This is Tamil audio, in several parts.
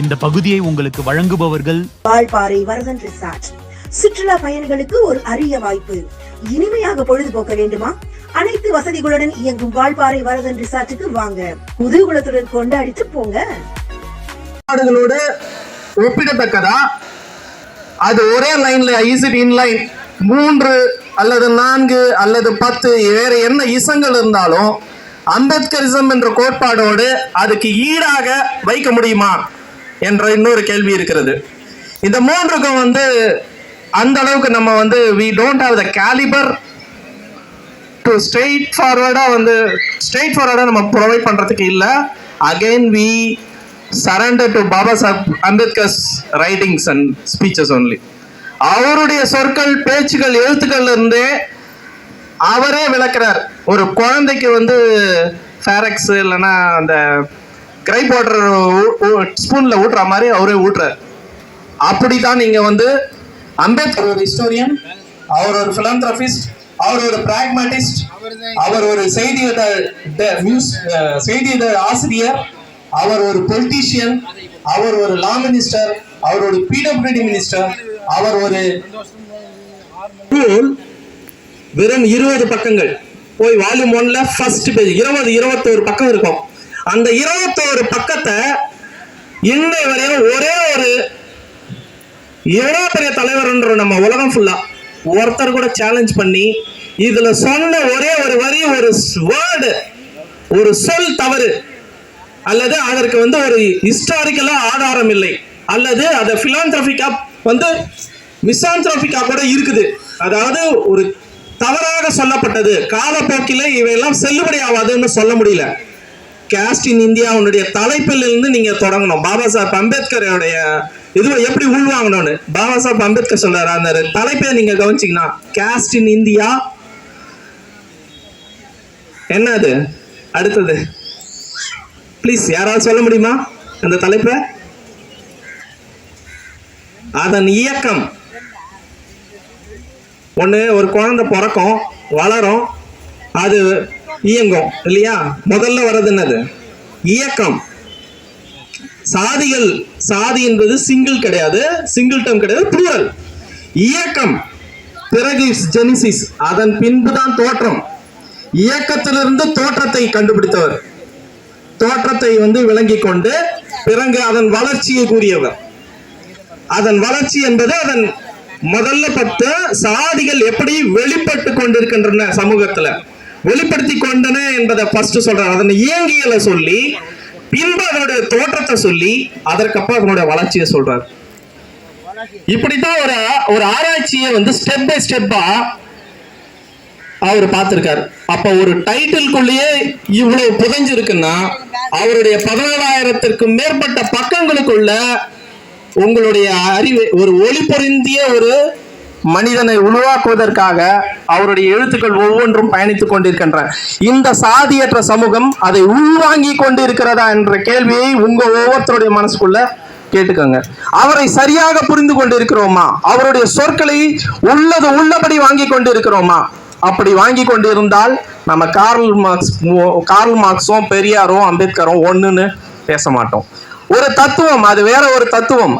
இந்த பகுதியை உங்களுக்கு வழங்குபவர்கள் வால்பாறை வரதன் ரிசார்ட். சுற்றுலா பயணிகளுக்கு ஒரு அரிய வாய்ப்பு. இனிமையாக பொழுதுபோக்க வேண்டுமா? அனைத்து வசதிகளுடன் இயங்கும் வால்பாறை வரதன் ரிசார்ட்டுக்கு வாங்க. குதூகுலத்துடன் கொண்டாடிட்டு போங்க. நாடுகளோடு ஒப்பிடத்தக்கதா? அது ஒரே லைன்ல இசிட் இன்லைன் மூன்று அல்லது நான்கு அல்லது பத்து வேற என்ன இசங்கள் இருந்தாலும் அம்பேத்கரிசம் என்ற கோட்பாடோடு அதுக்கு ஈடாக வைக்க முடியுமா? என்ற இன்னொரு கேள்வி இருக்கிறது. இந்த மூன்றுக்கும் வந்து அந்த அளவுக்கு நம்ம வந்து we don't have the calibre to straight ஃபார்வர்டாக வந்து ஸ்ட்ரெயிட் ஃபார்வர்டாக நம்ம ப்ரொவைட் பண்ணுறதுக்கு இல்லை. Again we surrender to Baba Saheb Ambedkar's writings and speeches only அவருடைய சொற்கள் பேச்சுகள் எழுத்துக்கள் இருந்தே அவரே விளக்குறார். ஒரு குழந்தைக்கு வந்து ஃபேரக்ஸ் இல்லைன்னா அந்த கிரைப் வாட்டர் ஸ்பூனில் ஊட்டுற மாதிரி அவரே ஊட்டுறார் அப்படிதான் நீங்க வந்து அம்பேத்கர் ஒரு ஹிஸ்டோரியன் அவர் ஒரு பிலாந்திரபிஸ்ட் அவர் ஒரு பிராக்மேட்டிஸ்ட் அவர் ஒரு செய்தி செய்தி ஆசிரியர் அவர் ஒரு பொலிட்டீஷியன் அவர் ஒரு லா மினிஸ்டர் அவர் ஒரு பிடபிள்யூடி மினிஸ்டர் அவர் ஒரு வெறும் இருபது பக்கங்கள். போய் வால்யூம் ஒன்ல ஃபர்ஸ்ட் பேஜ் இருபது இருபத்தோரு பக்கம் இருக்கும். அந்த இருபத்தோரு பக்கத்தை இன்னை வரையும் ஒரே ஒரு எவ்வளோ பெரிய தலைவர்ன்ற நம்ம உலகம் ஃபுல்லா ஒருத்தர் கூட சேலஞ்ச் பண்ணி இதுல சொன்ன ஒரே ஒரு வரி ஒரு வேர்டு ஒரு சொல் தவறு. அல்லது அதற்கு வந்து ஒரு ஹிஸ்டாரிக்கலா ஆதாரம் இல்லை. அல்லது அதை பிலாந்திரபிக்கா வந்து மிசாந்திரபிக்கா கூட இருக்குது. அதாவது ஒரு தவறாக சொல்லப்பட்டது. காலப்போக்கில இவையெல்லாம் செல்லுபடி ஆகாதுன்னு சொல்ல முடியல. கேஸ்ட் இன் இந்தியாவுடைய தலைப்பிலிருந்து நீங்க தொடங்கணும். பாபா சாஹப் அம்பேத்கருடைய இதுவை எப்படி உள்வாங்கணும்னு. பாபா சாஹப் அம்பேத்கர் சொல்றாரு அந்த தலைப்பை நீங்க கவனிச்சிங்கன்னா கேஸ்ட் இன் இந்தியா என்ன அது அடுத்தது. ப்ளீஸ் யாராவது சொல்ல முடியுமா? அந்த தலைப்பை? அதன் இயக்கம். ஒன்று ஒரு குழந்தை பிறக்கும் வளரும். அது இயங்கும் இல்லையா? முதல்ல வர்றது என்னது? இயக்கம். சாதிகள் சாதி என்பது சிங்கிள் கிடையாது சிங்கிள் டம் கிடையாது ப்ளூரல் இயக்கம். பிறகு ஜெனிசிஸ் அதன் பின்புதான் தோற்றம். இயக்கத்திலிருந்து தோற்றத்தை கண்டுபிடித்தவர். தோற்றத்தை வந்து விளங்கி கொண்டு பிறகு அதன் வளர்ச்சியை கூறியவர். அதன் வளர்ச்சி என்பது அதன் முதல்ல பத்து சாதிகள் எப்படி வெளிப்பட்டு கொண்டிருக்கின்றன சமூகத்துல. வெளிப்படுத்தி கொண்டன என்பதை ஃபர்ஸ்ட் சொல்றாரு அதன் இயங்கியலை சொல்லி பின்பு அதனுடைய தோற்றத்தை சொல்லி அதற்கப்புறம் அதனுடைய வளர்ச்சியை சொல்றாரு. இப்படித்தான் ஒரு ஒரு ஆராய்ச்சியை வந்து ஸ்டெப் பை ஸ்டெப்பா அவர் பார்த்திருக்காரு. அப்ப ஒரு டைட்டிலுக்குள்ளேயே இவ்வளவு புதைஞ்சிருக்குன்னா அவருடைய பதினேழாயிரத்திற்கும் மேற்பட்ட பக்கங்களுக்குள்ள உங்களுடைய அறிவு ஒரு ஒளி பொருந்திய ஒரு மனிதனை உருவாக்குவதற்காக அவருடைய எழுத்துக்கள் ஒவ்வொன்றும் பயணித்துக் கொண்டிருக்கின்றன. இந்த சாதியற்ற சமூகம் அதை உள்வாங்கி கொண்டு இருக்கிறதா என்ற கேள்வியை உங்க ஒவ்வொருத்தருடைய மனசுக்குள்ள கேட்டுக்கோங்க. அவரை சரியாக புரிந்து கொண்டிருக்கிறோமா? அவருடைய சொற்களை உள்ளது உள்ளபடி வாங்கி கொண்டு இருக்கிறோமா அப்படி வாங்கி கொண்டு இருந்தால் நம்ம கார்ல் மார்க்ஸ் கார்ல் மார்க்ஸும் பெரியாரும் அம்பேத்கரும் ஒண்ணுன்னு பேச மாட்டோம். ஒரு தத்துவம் அது வேற ஒரு தத்துவம்.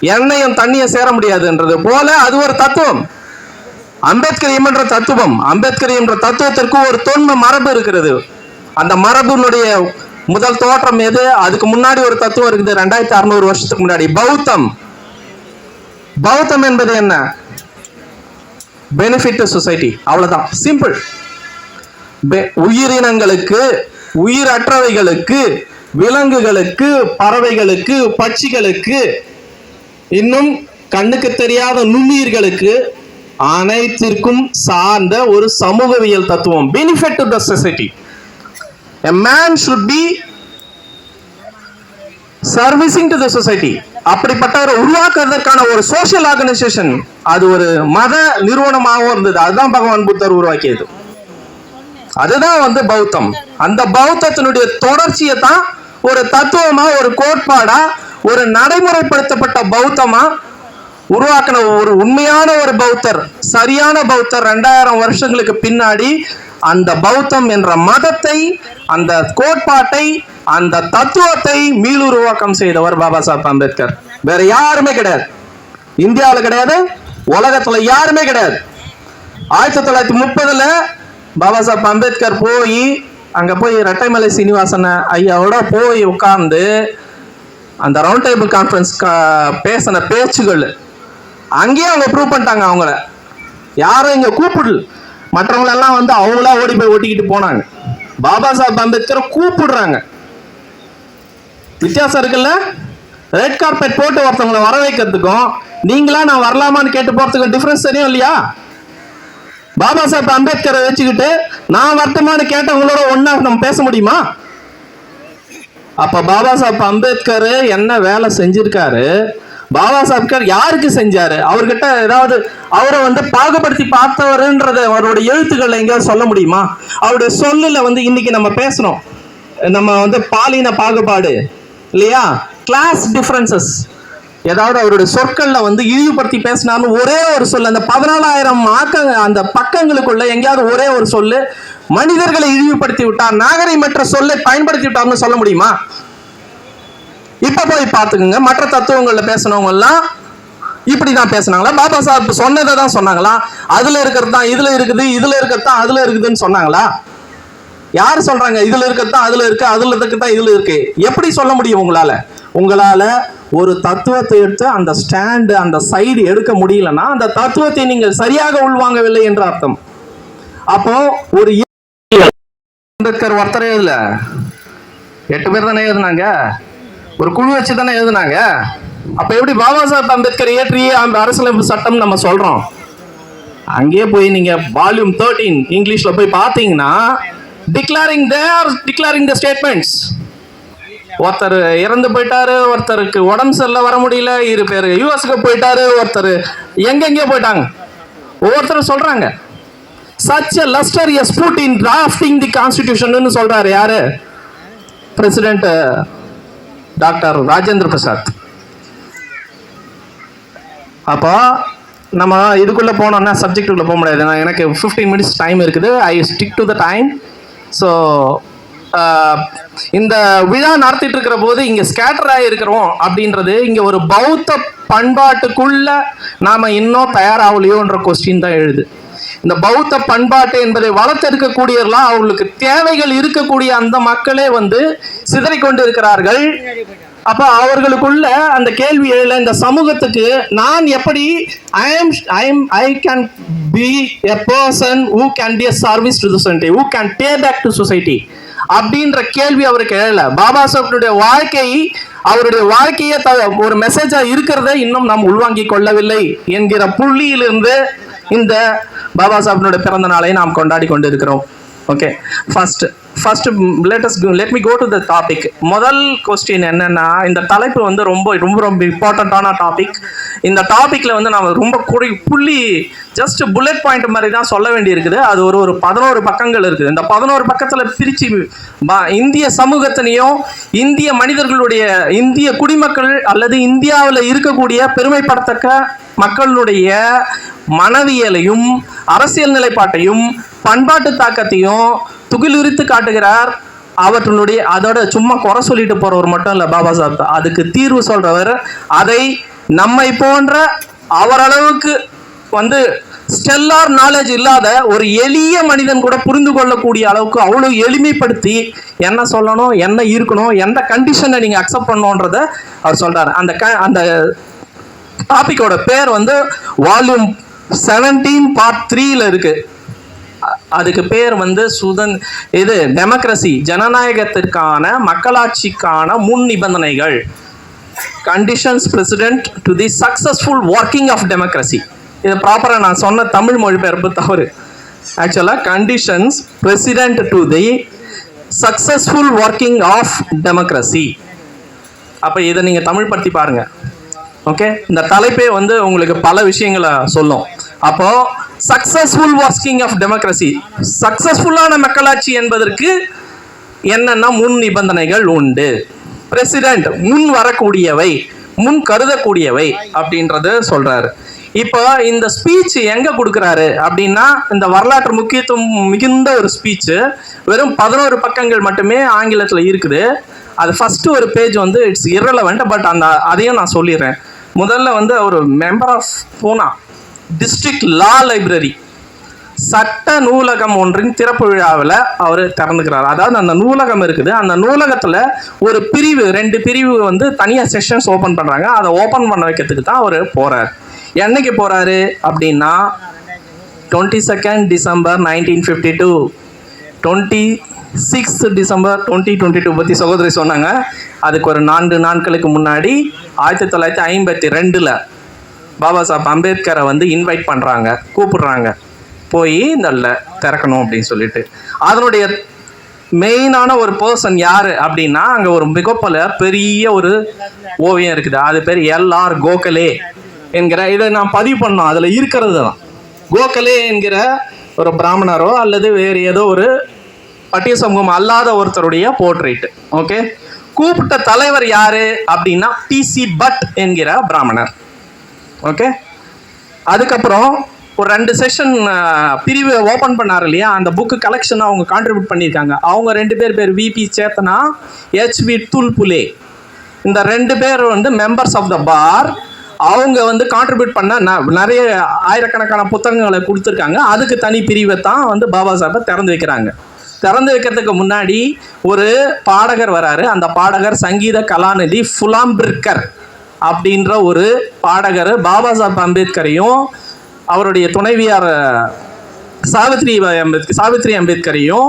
எண்ணெயும் தண்ணியும் சேர முடியாதுன்றது போல அது ஒரு தத்துவம். அம்பேத்கரியம் என்ற தத்துவம் அம்பேத்கர் என்ற தத்துவத்திற்கு ஒரு தொன்ம மரபு இருக்கிறது. அந்த மரபினுடைய முதல் தோற்றம் எது? அதுக்கு முன்னாடி ஒரு தத்துவம் இருக்குது ரெண்டாயிரத்தி அறுநூறு வருஷத்துக்கு முன்னாடி. பௌத்தம். பௌத்தம் என்பது என்ன? பெனிஃபிட் சொசைட்டி அவ்வளவுதான். சிம்பிள் உயிரினங்களுக்கு உயிரற்றவைகளுக்கு விலங்குகளுக்கு பறவைகளுக்கு பட்சிகளுக்கு இன்னும் கண்ணுக்கு தெரியாத நுண்ணுயிர்களுக்கு அனைத்திற்கும் சார்ந்த ஒரு சமூகவியல் தத்துவம் benefit to the society a man should be servicing to the society அப்படிப்பட்டவரை உருவாக்குறதற்கான ஒரு சோஷியல் ஆர்கனைசேஷன் அது ஒரு மத நிறுவனமாகவும் இருந்தது. அதுதான் பகவான் புத்தர் உருவாக்கியது. அதுதான் வந்து பௌத்தம். அந்த பௌத்தத்தினுடைய தொடர்ச்சியை தான் ஒரு தத்துவமா ஒரு கோட்பாடா ஒரு நடைமுறைப்படுத்தப்பட்ட பௌத்தமா? உருவாக்கின ஒரு உண்மையான ஒரு பௌத்தர் சரியான பௌத்தர் ரெண்டாயிரம் வருஷங்களுக்கு பின்னாடி அந்த பௌத்தம் என்ற மதத்தை அந்த கோட்பாட்டை அந்த தத்துவத்தை மீளுருவாக்கம் செய்தவர் பாபா சாஹிப் அம்பேத்கர். வேற யாருமே கிடையாது. இந்தியாவில் கிடையாது உலகத்துல யாருமே கிடையாது. ஆயிரத்தி தொள்ளாயிரத்தி முப்பதுல பாபா சாஹிப் அம்பேத்கர் போய் அங்க போய் ரெட்டைமலை சீனிவாசன் ஐயாவோட போய் உட்கார்ந்து அந்த ரவுண்ட் டேபிள் கான்ஃபரன்ஸ் பேசின பேச்சுகள் அங்கேயே அவங்க ப்ரூவ் பண்ணிட்டாங்க அவங்கள. யாரும் இங்கே கூப்பிடல. மற்றவங்களெல்லாம் வந்து அவங்களா ஓடி போய் ஓட்டிக்கிட்டு போனாங்க. பாபா சாஹிப் அம்பேத்கரை கூப்பிடுறாங்க. வித்தியாசம் இருக்குல்ல? ரெட் கார்பெட் போட்டு ஒருத்தவங்களை வர வைக்கிறதுக்கும் நீங்களா நான் வரலாமான்னு கேட்டு போகிறதுக்கும் டிஃபரன்ஸ் தெரியும் இல்லையா? பாபா சாஹிப் அம்பேத்கரை வச்சுக்கிட்டு நான் வரட்டுமான்னு கேட்டவங்களோட ஒண்ணா நம்ம பேச முடியுமா? அப்ப பாபா சாஹிப் அம்பேத்கர் என்ன வேலை செஞ்சிருக்காரு? பாபா சாஹிப்கர் யாருக்கு செஞ்சாரு? அவர்கிட்ட ஏதாவது அவரை வந்து பாகுபடுத்தி பார்த்தவருன்றத அவரோட எழுத்துக்கள் எங்கேயாவது சொல்ல முடியுமா? அவருடைய சொல்லுல வந்து இன்னைக்கு நம்ம பேசணும் நம்ம வந்து பாலின பாகுபாடு இல்லையா? கிளாஸ் டிஃபரன்சஸ் ஏதாவது அவருடைய சொற்கள்ல வந்து இழிவுபடுத்தி பேசினாலும் ஒரே ஒரு சொல் அந்த பதினாலாயிரம் ஆக்க அந்த பக்கங்களுக்குள்ள எங்கேயாவது ஒரே ஒரு சொல்லு மனிதர்களை இழிவுபடுத்தி விட்டார் நாகரிகமற்ற சொல்லை பயன்படுத்தி விட்டார்னு சொல்ல முடியுமா? இப்ப போய் பார்த்துக்குங்க. மற்ற தத்துவங்கள்ல பேசினவங்க எல்லாம் இப்படி தான் பேசினாங்களா? பாபா சாஹிப் சொன்னதை தான் சொன்னாங்களா? அதுல இருக்கிறது தான் இதுல இருக்குது இதுல இருக்கிறது தான் அதுல இருக்குதுன்னு சொன்னாங்களா? யார் சொல்றாங்க இதுல இருக்கிறது தான் அதுல இருக்கு அதுல இருக்கு தான் இதுல இருக்கு? எப்படி சொல்ல முடியும் உங்களால? உங்களால ஒரு தத்துவத்தை எடுத்து அந்த ஸ்டாண்டு அந்த சைடு எடுக்க முடியலன்னா அந்த தத்துவத்தை நீங்கள் சரியாக உள்வாங்கவில்லை என்று அர்த்தம். அப்போ ஒரு அம்பேத்கர் ஒருத்தர் எழுதல. எட்டு பேர் தானே எழுதுனாங்க? ஒரு குழு வச்சு தானே எழுதுனாங்க? அப்ப எப்படி பாபா சாஹிப் அம்பேத்கர் இயற்றிய அந்த அரசியலமைப்பு சட்டம் நம்ம சொல்றோம்? அங்கேயே போய் நீங்க வால்யூம் தேர்ட்டீன் இங்கிலீஷ்ல போய் பார்த்தீங்கன்னா declaring their declaring the statements ஒருத்தர் இறந்து போயிட்டாரு ஒருத்தருக்கு உடம்பு சரியில்லை வர முடியல இரு பேர் யூஎஸ்க்கு போயிட்டாரு ஒருத்தர் எங்கெங்கே போயிட்டாங்க. ஒவ்வொருத்தரும் சொல்றாங்க. Such a lustre as put in drafting the constitution சொல்றாரு யாரு? பிரசிடென்ட் டாக்டர் ராஜேந்திர பிரசாத் அப்போ நம்ம இதுக்குள்ள போனோம்னா சப்ஜெக்டுக்குள்ள போக முடியாது. நான் எனக்கு 15 மினிட்ஸ் டைம் இருக்குது. I stick to the time so இந்த விழா நடத்திட்டு இருக்கிற போது இங்கே ஸ்கேட்டர் இருக்கிறோம் அப்படின்றது இங்கே ஒரு பௌத்த பண்பாட்டுக்குள்ள நாம் இன்னும் தயாராகலையோன்ற கொஸ்டின் தான் எழுது. இந்த பௌத்த பண்பாட்டு என்பதை வளர்த்தெடுக்கக்கூடியவர்களா அவங்களுக்கு தேவைகள் இருக்கக்கூடிய அந்த மக்களே வந்து சிதறிக்கொண்டு இருக்கிறார்கள் அப்ப அவர்களுக்குள்ள அந்த கேள்வி எழல இந்த சமூகத்துக்கு நான் எப்படி I am I am I can be a person who can be a service to society who can pay back to society அப்படின்ற கேள்வி அவருக்கு எழல. பாபா சாஹிப்னுடைய வாழ்க்கை அவருடைய வாழ்க்கையே த- ஒரு மெசேஜா இருக்கிறத இன்னும் நாம் உள்வாங்கிக் கொள்ளவில்லை என்கிற புள்ளியிலிருந்து இந்த பாபா சாஹிப்னுடைய பிறந்த நாளை நாம் கொண்டாடி கொண்டிருக்கிறோம். Okay first first latest let me go to the topic முதல் கொஸ்டின் என்னன்னா இந்த தலைப்பு வந்து ரொம்ப ரொம்ப ரொம்ப இம்பார்ட்டண்ட்டான டாபிக் இந்த டாபிக்ல வந்து நம்ம ரொம்ப குறி புள்ளி ஜஸ்ட் புல்லட் பாயிண்ட் மாதிரி தான் சொல்ல வேண்டியிருக்குது. அது ஒரு ஒரு பதினோரு பக்கங்கள் இருக்குது. இந்த பதினோரு பக்கத்தில் பிரித்து இந்திய சமூகத்தினையும் இந்திய மனிதர்களுடைய இந்திய குடிமக்கள் அல்லது இந்தியாவில் இருக்கக்கூடிய பெருமைப்படத்தக்க மக்களுடைய மனவியலையும் அரசியல் நிலைப்பாட்டையும் பண்பாட்டு தாக்கத்தையும் துகிலுரித்து காட்டுகிறார். அவற்றினுடைய அதோட சும்மா குறை சொல்லிட்டு போறவர் மட்டும் இல்லை பாபா சாஹிப் அதுக்கு தீர்வு சொல்றவர் அதை நம்மை போன்ற அவரளவுக்கு வந்து ஸ்டெல்லார் நாலேஜ் இல்லாத ஒரு எளிய மனிதன் கூட புரிந்து கொள்ளக்கூடிய அளவுக்கு அவ்வளோ எளிமைப்படுத்தி என்ன சொல்லணும் என்ன இருக்கணும் எந்த கண்டிஷனை நீங்கள் அக்செப்ட் பண்ணணுன்றத அவர் சொல்கிறார் அந்த க அந்த டாபிக்கோட பேர் வந்து வால்யூம் செவன்டீன் பார்ட் த்ரீல இருக்கு. அதுக்கு பேர் வந்து சுதன் இது டெமோக்ரஸி ஜனநாயகத்திற்கான மக்களாட்சிக்கான முன் நிபந்தனைகள். Conditions precedent to the successful working of democracy இது ப்ராப்பராக நான் சொன்ன தமிழ் மொழிபெயர்ப்பு தவறு. ஆக்சுவலாக conditions precedent to the successful working of democracy அப்போ இதை நீங்கள் தமிழ் படுத்தி பாருங்கள் ஓகே இந்த தலைப்பே வந்து உங்களுக்கு பல விஷயங்களை சொல்லும். அப்போ சக்சஸ்ஃபுல் வாஸ்கிங் ஆஃப் டெமோக்ரஸி சக்சஸ்ஃபுல்லான மக்களாட்சி என்பதற்கு என்னென்ன முன் நிபந்தனைகள் உண்டு? பிரசிடென்ட் முன் வரக்கூடியவை முன் கருதக்கூடியவை அப்படின்றது சொல்றாரு. இப்போ இந்த ஸ்பீச் எங்க கொடுக்குறாரு அப்படின்னா இந்த வரலாற்று முக்கியத்துவம் மிகுந்த ஒரு ஸ்பீச் வெறும் பதினோரு பக்கங்கள் மட்டுமே ஆங்கிலத்தில் இருக்குது. அது ஃபஸ்ட்டு ஒரு பேஜ் வந்து இட்ஸ் இரலவெண்ட் பட் அந்த அதையும் நான் சொல்லிடுறேன். முதல்ல வந்து அவர் member of Poona district law library சட்ட நூலகம் ஒன்றின் திறப்பு விழாவில் அவர் திறந்துக்கிறார். அதாவது அந்த நூலகம் இருக்குது அந்த நூலகத்தில் ஒரு பிரிவு ரெண்டு பிரிவு வந்து தனியாக செஷன்ஸ் ஓப்பன் பண்ணுறாங்க அதை ஓப்பன் பண்ண வைக்கிறதுக்கு தான் அவர் போகிறார் என்னைக்கு போகிறாரு அப்படின்னா twenty second December nineteen fifty two twenty sixth December twenty twenty two பற்றி சகோதரி சொன்னாங்க. அதுக்கு ஒரு நான்கு நாட்களுக்கு முன்னாடி ஆயிரத்தி தொள்ளாயிரத்தி ஐம்பத்தி ரெண்டில் பாபா சாஹப் அம்பேத்கரை வந்து இன்வைட் பண்ணுறாங்க கூப்பிடுறாங்க. போய் நல்ல திறக்கணும் அப்படின்னு சொல்லிட்டு. அதனுடைய மெயினான ஒரு பர்சன் யார் அப்படின்னா அங்கே ஒரு மிகப்பல பெரிய ஒரு ஓவியம் இருக்குது. அது பேர் எல்ஆர் கோகலே என்கிற இதை நான் பதிவு பண்ணோம் அதில் இருக்கிறது தான். கோகலே என்கிற ஒரு பிராமணரோ அல்லது வேறு ஏதோ ஒரு பட்டிய சமூகம் அல்லாத ஒருத்தருடைய போர்ட்ரேட் ஓகே கூப்பிட்ட தலைவர் யாரு அப்படின்னா பிசி பட் என்கிற பிராமணர். ஓகே அதுக்கப்புறம் ஒரு ரெண்டு செஷன் பிரிவு ஓப்பன் பண்ணார் இல்லையா? அந்த புக்கு கலெக்ஷன் அவங்க கான்ட்ரிபியூட் பண்ணியிருக்காங்க. அவங்க ரெண்டு பேர் பேர் விபி சேத்தனா ஹெச்வி துல்புலே இந்த ரெண்டு பேர் வந்து மெம்பர்ஸ் ஆஃப் த பார் அவங்க வந்து கான்ட்ரிபியூட் பண்ண ந- நிறைய ஆயிரக்கணக்கான புத்தகங்களை கொடுத்துருக்காங்க. அதுக்கு தனி பிரிவை தான் வந்து பாபா சாஹிப்பை திறந்து வைக்கிறாங்க. திறந்து வைக்கிறதுக்கு முன்னாடி ஒரு பாடகர் வராரு. அந்த பாடகர் சங்கீத கலாநிதி ஃபுலாம்பிர்கர் அப்படின்ற ஒரு பாடகர் பாபா சாஹிப் அம்பேத்கரையும் அவருடைய துணைவியார் சாவித்ரி அம்பேத்கர் சாவித்ரி அம்பேத்கரையும்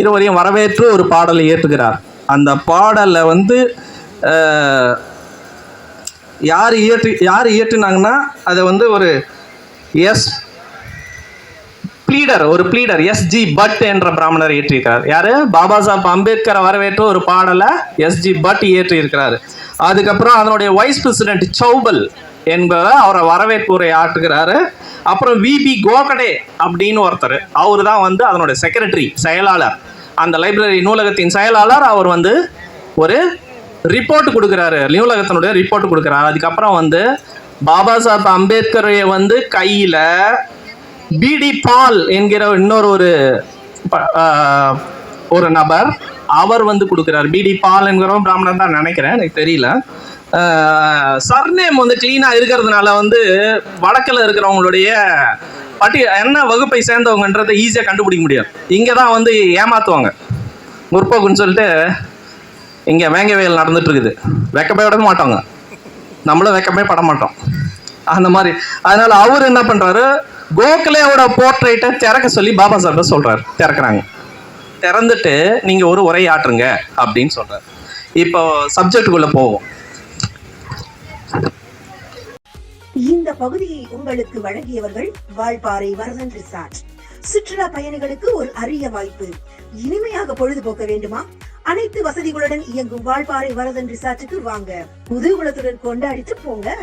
இருவரையும் வரவேற்று ஒரு பாடலை இயற்றுகிறார். அந்த பாடலை வந்து யார் இயற்றி யார் இயற்றினாங்கன்னா அதை வந்து ஒரு எஸ் பிளீடர் ஒரு ப்ளீடர் எஸ் ஜி பட் என்ற பிராமணர் இயற்றியிருக்கிறார். யாரு? பாபா சாஹிப் அம்பேத்கரை வரவேற்று ஒரு பாடலை எஸ் ஜி பட் இயற்றியிருக்கிறாரு. அதுக்கப்புறம் அதனுடைய வைஸ் பிரசிடென்ட் சௌபல் என்பவர் அவரை வரவேற்புரை ஆற்றுகிறாரு. அப்புறம் விபி கோகடே அப்படின்னு ஒருத்தர். அவர் தான் வந்து அதனுடைய செக்ரட்டரி செயலாளர். அந்த லைப்ரரி நூலகத்தின் செயலாளர் அவர் வந்து ஒரு ரிப்போர்ட் கொடுக்குறாரு. நூலகத்தினுடைய ரிப்போர்ட் கொடுக்குறாரு. அதுக்கப்புறம் வந்து பாபா சாஹப் அம்பேத்கரையை வந்து கையில் பிடி பால் என்கிற இன்னொரு ஒரு ப- ஒரு நபர் அவர் வந்து கொடுக்குறாரு. பிடி பால் என்கிறவன் பிராமணன் தான் நினைக்கிறேன் எனக்கு தெரியல. சர்நேம் வந்து க்ளீனாக இருக்கிறதுனால வந்து வடக்கில் இருக்கிறவங்களுடைய பட்டி என்ன வகுப்பை சேர்ந்தவங்கன்றதை ஈஸியாக கண்டுபிடிக்க முடியும் இங்கே தான் வந்து ஏமாற்றுவாங்க முற்போக்குன்னு சொல்லிட்டு இங்கே வேங்கவேல் நடந்துட்டு இருக்குது வெக்கப்பே விட மாட்டாங்க. நம்மளும் வெக்கப்பே பட மாட்டோம். அந்த மாதிரி. அதனால் அவர் என்ன பண்ணுறாரு கோகலேவோட போர்ட்ரேட்டை திறக்க சொல்லி பாபா சாஹிப் சொல்றாரு. திறக்கிறாங்க. திறந்துட்டு நீங்க ஒரு உரையாற்றுங்க அப்படின்னு சொல்றாரு. இப்போ சப்ஜெக்டுக்குள்ள போவோம். இந்த பகுதியை உங்களுக்கு வழங்கியவர்கள் வால்பாறை வரதன் ரிசார்ட். சுற்றுலா பயணிகளுக்கு ஒரு அரிய வாய்ப்பு. இனிமையாக பொழுதுபோக்க வேண்டுமா? அனைத்து வசதிகளுடன் இயங்கும் வால்பாறை வரதன் ரிசார்ட்டுக்கு வாங்க. புது புதுகுலத்துடன் கொண்டாடிட்டு போங்க.